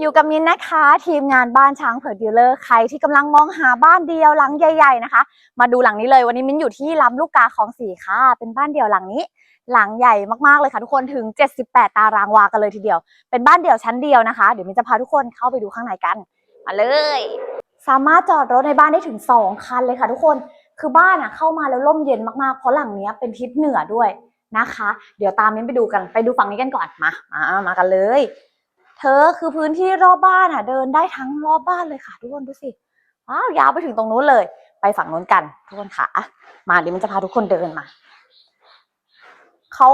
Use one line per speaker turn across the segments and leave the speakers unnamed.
อยู่กับมินนะคะ ทีมงานบ้านช้างเผือกดีลเลอร์ใครที่กำลังมองหาบ้านเดียวหลังใหญ่ ๆนะคะ มาดูหลังนี้เลยวันนี้มินอยู่ที่ลำลูกกาของสีค่ะ เป็นบ้านเดียวหลังนี้ หลังใหญ่มากๆเลยค่ะทุกคนถึง 78 ตารางวากันเลยทีเดียว เป็นบ้านเดี่ยวชั้นเดียวนะคะ เดี๋ยวมินจะพาทุกคนเข้าไปดูข้างในกันมาเลย สามารถจอดรถในบ้านได้ถึง 2 คันเลยค่ะ ทุกคนคือบ้านอะเข้ามาแล้วร่มเย็นมากๆเพราะหลังนี้เป็นทิศเหนือด้วยนะคะ เดี๋ยวตามมินไปดูกันไปดูฝั่งนี้กันก่อนมามามากันเลย เธอคือพื้นที่รอบบ้านอะเดินได้ทั้งรอบบ้านเลยค่ะ ทุกคนดูสิว้าวยาวไปถึงตรงนู้นเลย ไปฝั่งนู้นกัน ทุกคนค่ะมาเดี๋ยวมันจะพาทุกคนเดินมาเขา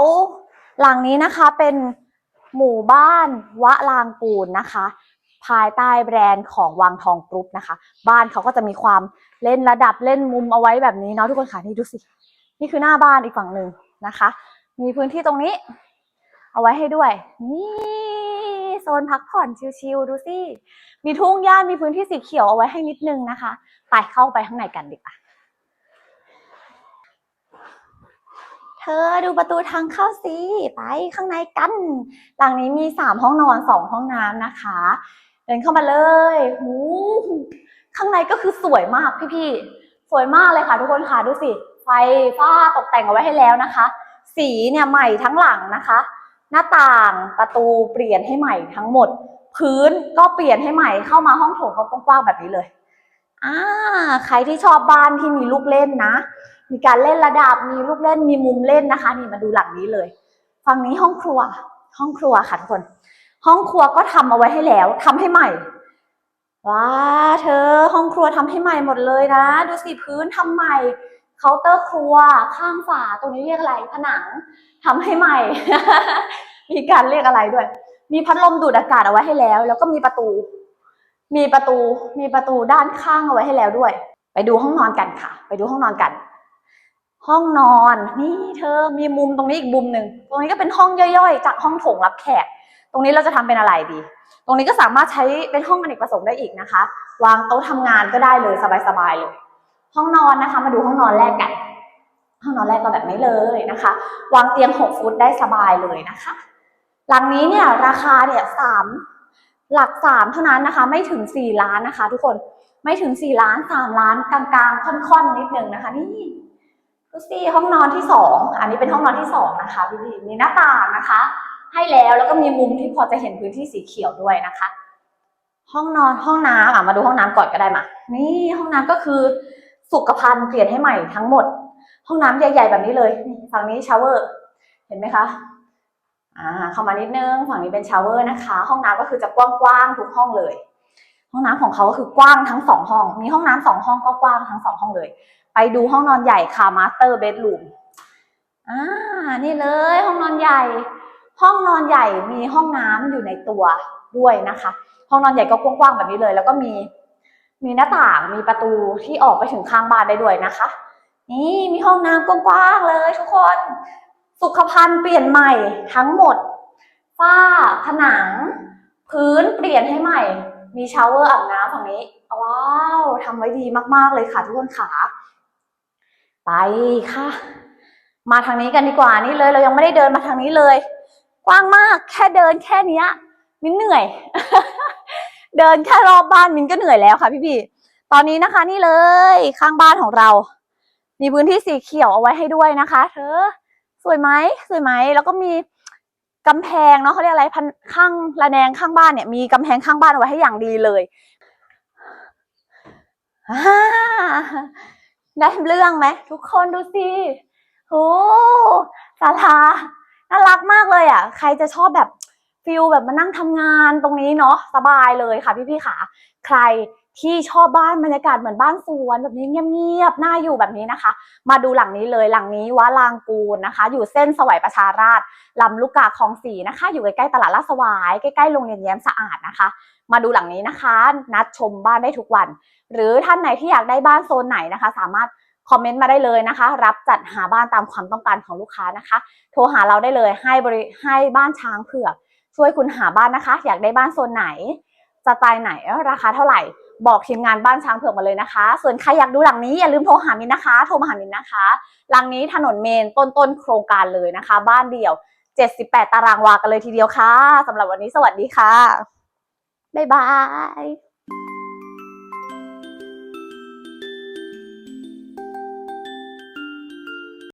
หลังนี้นะคะเป็นหมู่บ้านวะลางปูนนะคะ ภายใต้แบรนด์ของวังทองกรุ๊ปนะคะ บ้านเขาก็จะมีความเล่นระดับเล่นมุมเอาไว้แบบนี้เนาะทุกคนค่ะนี่ดูสินี่คือหน้าบ้านอีกฝั่งหนึ่งนะคะ มีพื้นที่ตรงนี้ เอาไว้ให้ด้วยนี่ ซนพักผ่อนชิลๆดูสิมีทุ่งหญ้ามีพื้นที่สีเขียวเอาไว้ให้นิดนึงนะคะ ไปเข้าไปข้างในกันดีกว่าเธอดูประตูทางเข้าสิไปข้างในกัน หลังนี้มีสามห้องนอนสองห้องน้ำนะคะ เดินเข้ามาเลยหูข้างในก็คือสวยมากพี่ๆสวยมากเลยค่ะ ทุกคนค่ะดูสิไฟฟ้าตกแต่งเอาไว้ให้แล้วนะคะ สีเนี่ยใหม่ทั้งหลังนะคะ หน้าต่างประตูเปลี่ยนให้ใหม่ทั้งหมด พื้นก็เปลี่ยนให้ใหม่เข้ามาห้องโถงก็กว้างๆแบบนี้เลยอ่าใครที่ชอบบ้านที่มีลูกเล่นนะ มีการเล่นระดับมีลูกเล่นมีมุมเล่นนะคะ นี่มาดูหลังนี้เลยฝั่งนี้ห้องครัว ห้องครัวค่ะทุกคน ห้องครัวก็ทำเอาไว้ให้แล้วทำให้ใหม่ว้าเธอ ห้องครัวทำให้ใหม่หมดเลยนะ ดูสิพื้นทำใหม่ เคาน์เตอร์ครัวข้างฝาตรงนี้เรียกอะไรผนังทำให้ใหม่ มีการเรียกอะไรด้วย มีพัดลมดูดอากาศเอาไว้ให้แล้ว แล้วก็มีประตู มีประตูมีประตูด้านข้างเอาไว้ให้แล้วด้วย ไปดูห้องนอนกันค่ะ ไปดูห้องนอนกัน ห้องนอนนี่เธอมีมุมตรงนี้อีกมุมหนึ่งตรงนี้ก็เป็นห้องย่อยๆ จากห้องโถงรับแขก ตรงนี้เราจะทำเป็นอะไรดี ตรงนี้ก็สามารถใช้เป็นห้องอเนกประสงค์ได้อีกนะคะ วางโต๊ะทำงานก็ได้เลยสบายๆเลย ห้องนอนนะคะ มาดูห้องนอนแรกกัน ห้องนอนแรกก็แบบนี้เลยนะคะ วางเตียง 6 ฟุตได้สบายเลยนะคะ หลังนี้เนี่ยราคาเนี่ยสามหลักสามเท่านั้นนะคะ ไม่ถึงสี่ล้านนะคะ ทุกคนไม่ถึงสี่ล้านสามล้านกลางๆ ค่อนๆนิดนึงนะคะ นี่ดูสิห้องนอนที่สองอันนี้เป็นห้องนอนที่สองนะคะพี่พี่มีหน้าต่างนะคะ ให้แล้วแล้วก็มีมุมที่พอจะเห็นพื้นที่สีเขียวด้วยนะคะ ห้องนอนห้องน้ำอะมาดูห้องน้ำก่อนก็ได้มา นี่ห้องน้ำก็คือ สุขภัณฑ์เปลี่ยนให้ใหม่ทั้งหมด ห้องน้ำใหญ่ ๆ แบบนี้เลย ฝั่งนี้ชาวเวอร์เห็นไหมคะอ่าเข้ามานิดนึงฝั่งนี้เป็นชาวเวอร์นะคะ ห้องน้ำก็คือจะกว้างๆทุกห้องเลย ห้องน้ำของเขาก็คือกว้างทั้งสองห้อง มีห้องน้ำสองห้องก็กว้างทั้งสองห้องเลย ไปดูห้องนอนใหญ่ค่ะมาสเตอร์เบดรูมอ่านี่เลยห้องนอนใหญ่ ห้องนอนใหญ่มีห้องน้ำอยู่ในตัวด้วยนะคะ ห้องนอนใหญ่ก็กว้างๆแบบนี้เลย แล้วก็มี มีหน้าต่างมีประตูที่ออกไปถึงข้างบ้านได้ด้วยนะคะ นี่มีห้องน้ำกว้างๆเลยทุกคน สุขภัณฑ์เปลี่ยนใหม่ทั้งหมด ฝ้า ผนัง พื้นเปลี่ยนให้ใหม่ มีชาวเวอร์อาบน้ำฝั่งนี้ ว้าวทำไว้ดีมากๆเลยค่ะทุกคนขาไปค่ะ มาทางนี้กันดีกว่านี่เลย เรายังไม่ได้เดินมาทางนี้เลย กว้างมากแค่เดินแค่นี้มินเหนื่อย เดินแค่รอบบ้านมินก็เหนื่อยแล้วค่ะพี่ๆตอนนี้นะคะนี่เลยข้างบ้านของเรา มีพื้นที่สีเขียวเอาไว้ให้ด้วยนะคะ เธอ สวยไหมสวยไหมแล้วก็มีกำแพงเนาะเขาเรียกอะไรพันข้างระแนงข้างบ้านเนี่ยมีกำแพงข้างบ้านเอาไว้ให้อย่างดีเลยอ่าได้เรื่องไหมทุกคนดูสิโอ้ศาลาน่ารักมากเลยอะ ใครจะชอบแบบ ฟิลแบบมานั่งทำงานตรงนี้เนาะสบายเลยค่ะพี่ๆค่ะ ใครที่ชอบบ้านบรรยากาศเหมือนบ้านสวนแบบนี้เงียบๆน่าอยู่แบบนี้นะคะ มาดูหลังนี้เลยหลังนี้วัดลางกูลนะคะ อยู่เส้นสวัยประชาราษฎร์ลำลูกกาคลองสีนะคะ อยู่ใกล้ๆตลาดลาดสวายใกล้ๆโรงเรียนแย้มสะอาดนะคะ มาดูหลังนี้นะคะ นัดชมบ้านได้ทุกวัน หรือท่านไหนที่อยากได้บ้านโซนไหนนะคะ สามารถคอมเมนต์มาได้เลยนะคะ รับจัดหาบ้านตามความต้องการของลูกค้านะคะ โทรหาเราได้เลยให้บริให้บ้านช้างเผือก ช่วยคุณหาบ้านนะคะ อยากได้บ้านโซนไหนสไตล์ไหนราคาเท่าไหร่ บอกทีมงานบ้านช้างเผือกมาเลยนะคะ ส่วนใครอยากดูหลังนี้อย่าลืมโทรหามินนะคะ โทรมาหามินนะคะ หลังนี้ถนนเมนต้นต้นโครงการเลยนะคะ บ้านเดี่ยว 78 ตารางวากันเลยทีเดียวค่ะสำหรับวันนี้สวัสดีค่ะบ๊ายบาย